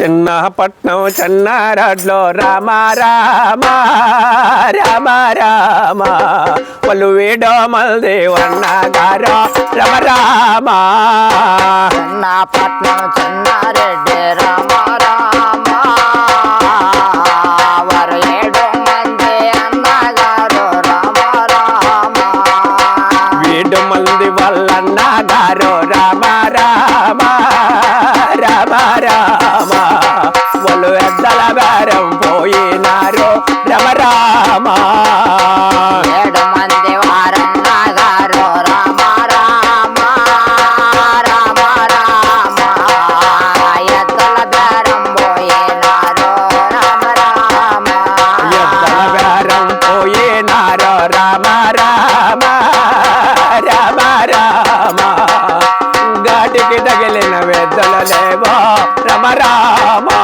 చిన్నపట్నం చెన్నారాడ్లో రామ రామ రామ రామ. పలువేడో మల్దేవన్న గారో రమ. రామ చిన్నపట్నం చెన్నారెడ్డి రామ రామ. మంది వల్లన్న గారో రామ రామ రామ రామ. రామా. ఏడు మంది వారన్నాగారు రామ రామ రామ రామ. ఎద్దల బేరం పోయేనారో రామ రామ. ఎద్దల బేరం పోయేనారో రామ రామ రామ రామ. గాటికి తగిలిన వెద్దల లేవో రమ రామా.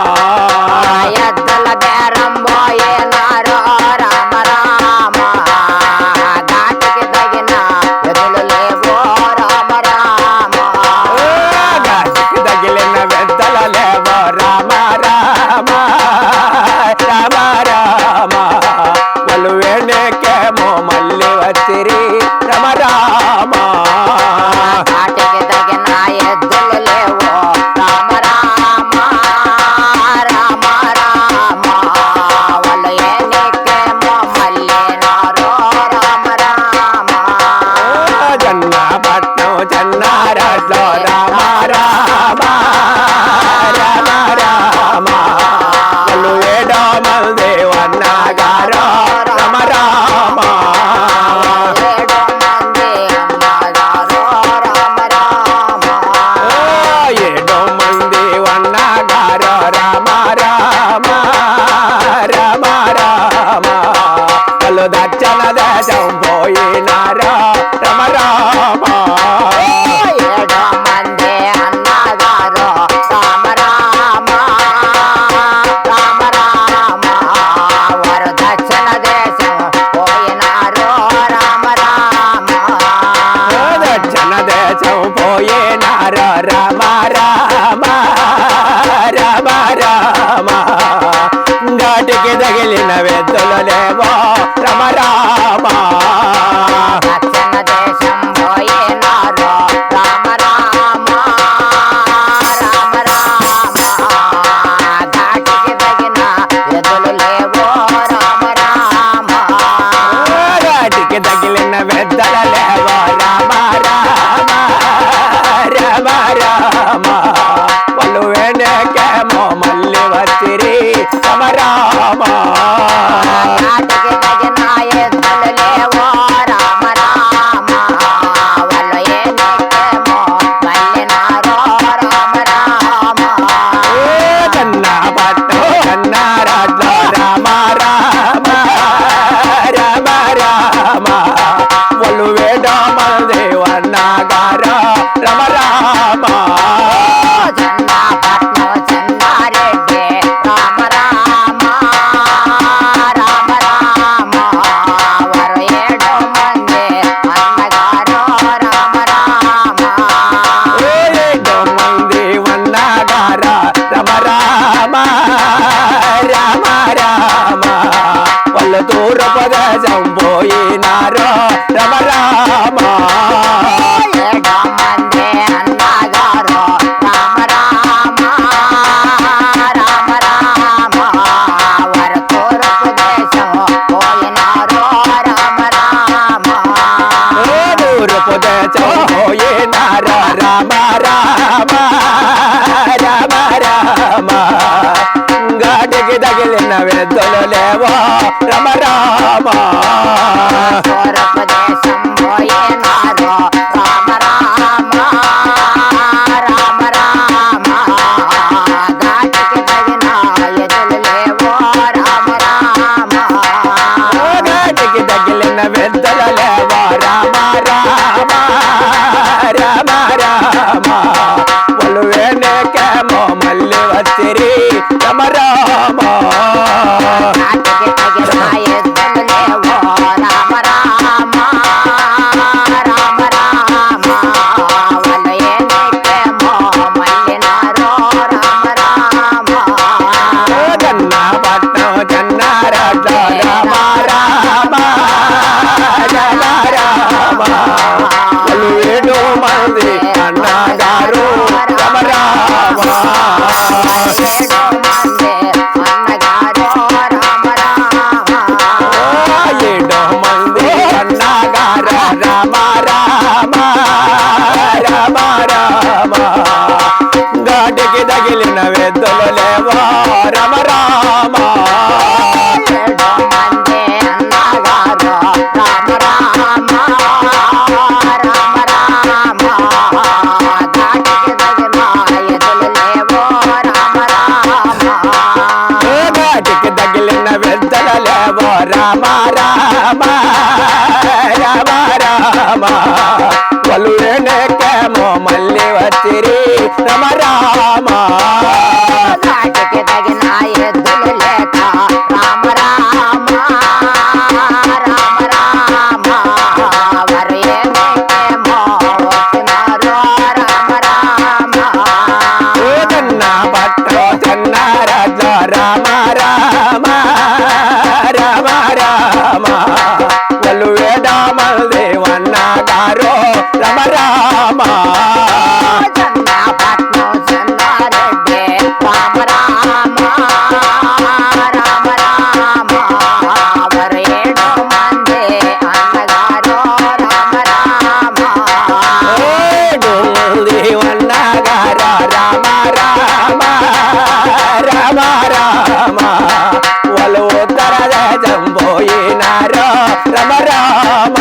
వెళ్తులు లేవో. రమ రామ. దేశం రమ రామ. లేవో? రామ రామ. రామ రామ. వలుడనేకేమో మళ్ళీ వచ్చిరి. రమ రామ. రమ రామ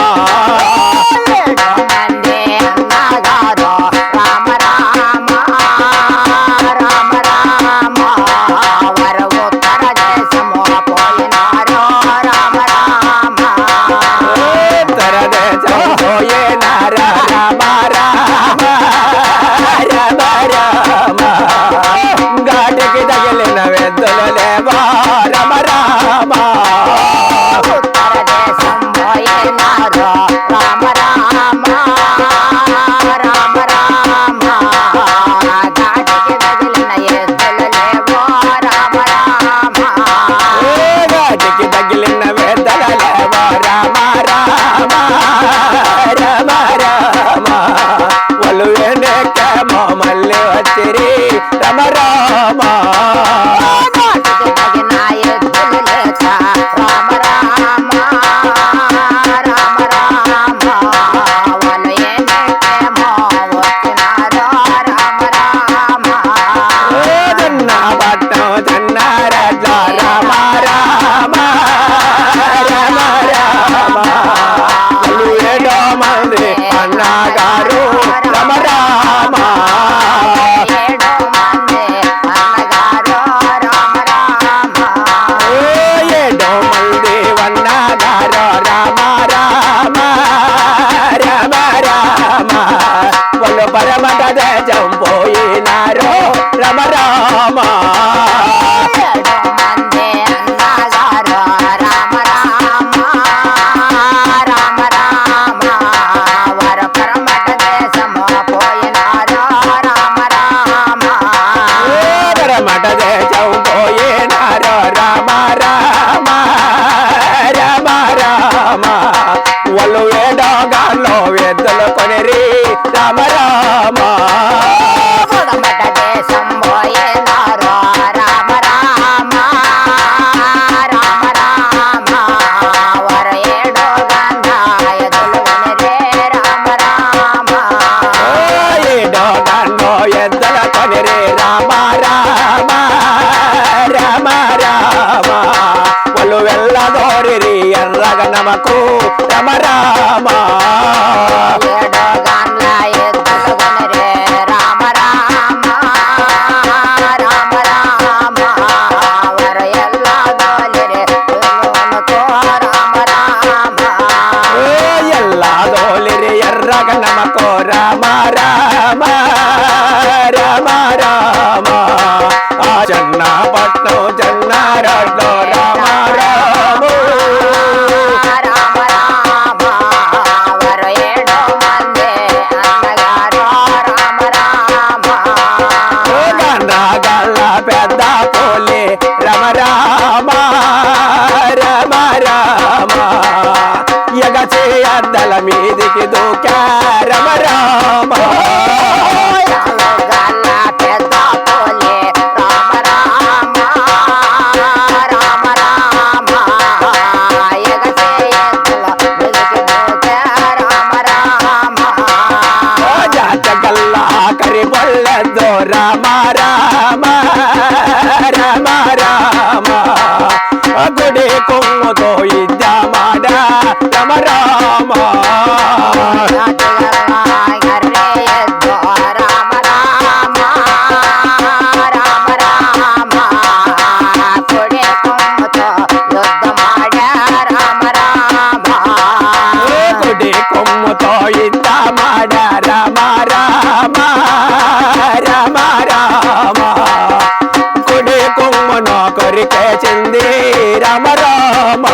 తగలిన వెద్దులు లేవా వచ్చి వచ్చిరి రమ రామా. పెద్ద పోలే రమ రామ రమ రామ. ఎగచే అద్దల మీదికి దూకా రమ రామ. Mara గుడి కొమ్మతో ఇద్దామాడ? రమ రామ. గుడి కొమ్ముతో ఇద్దామాడ? రమ రామ రమ. కొమ్మును కొరికే చింది రమ రామ.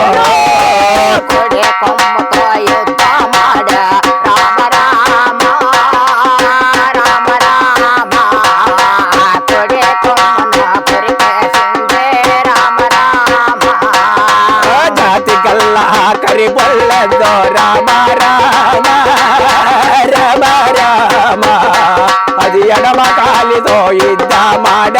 జాతి కల్లా కరి బొల్లెద్దో రామ రామ. రమ రామ. అది ఎడమ కాలితో ఇద్దామాడ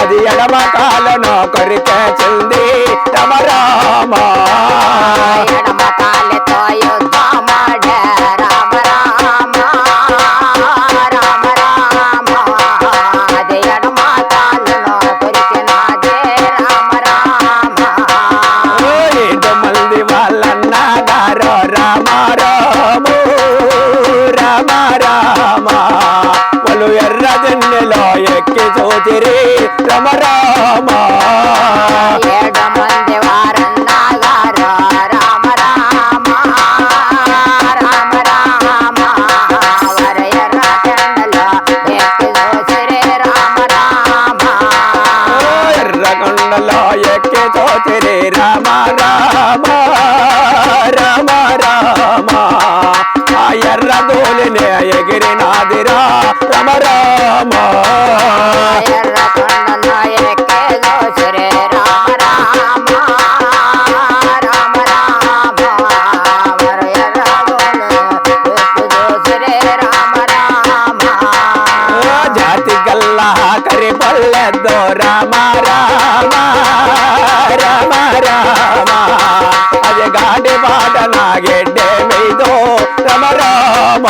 అది ఎడమ కాలను కొరికే చెంది రమ రామ ఎడమ కాలితో యుద్ధమాడ రామ రామ రామ రామ అది ఎడమ కాలులో కొరికినాదే రామ రామ ఏడు మంది రామ ఎక్కి చూతిరి రమ రామ. వారన్నగారు ఎర్రగొండలో చూతిరి రామ రామ రామ రామ. ఆ ఎర్ర దోలినే ఎగిరినాదిరా. రమ రామ. జాతి గల్లా కరి పల్లెద్దో రామ రామ. గాడి పాట నాగెడ్డే మీదో? రమ రామ.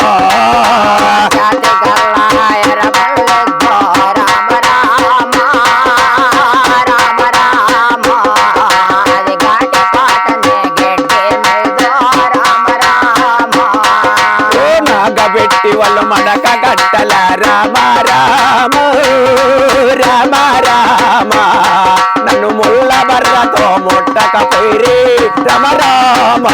వాళ్ళు మడక గట్టల రామ రామ. రామ రామ. ముళ్ళ బర్రతో ముట్టకపోయిరి. రమ రామ.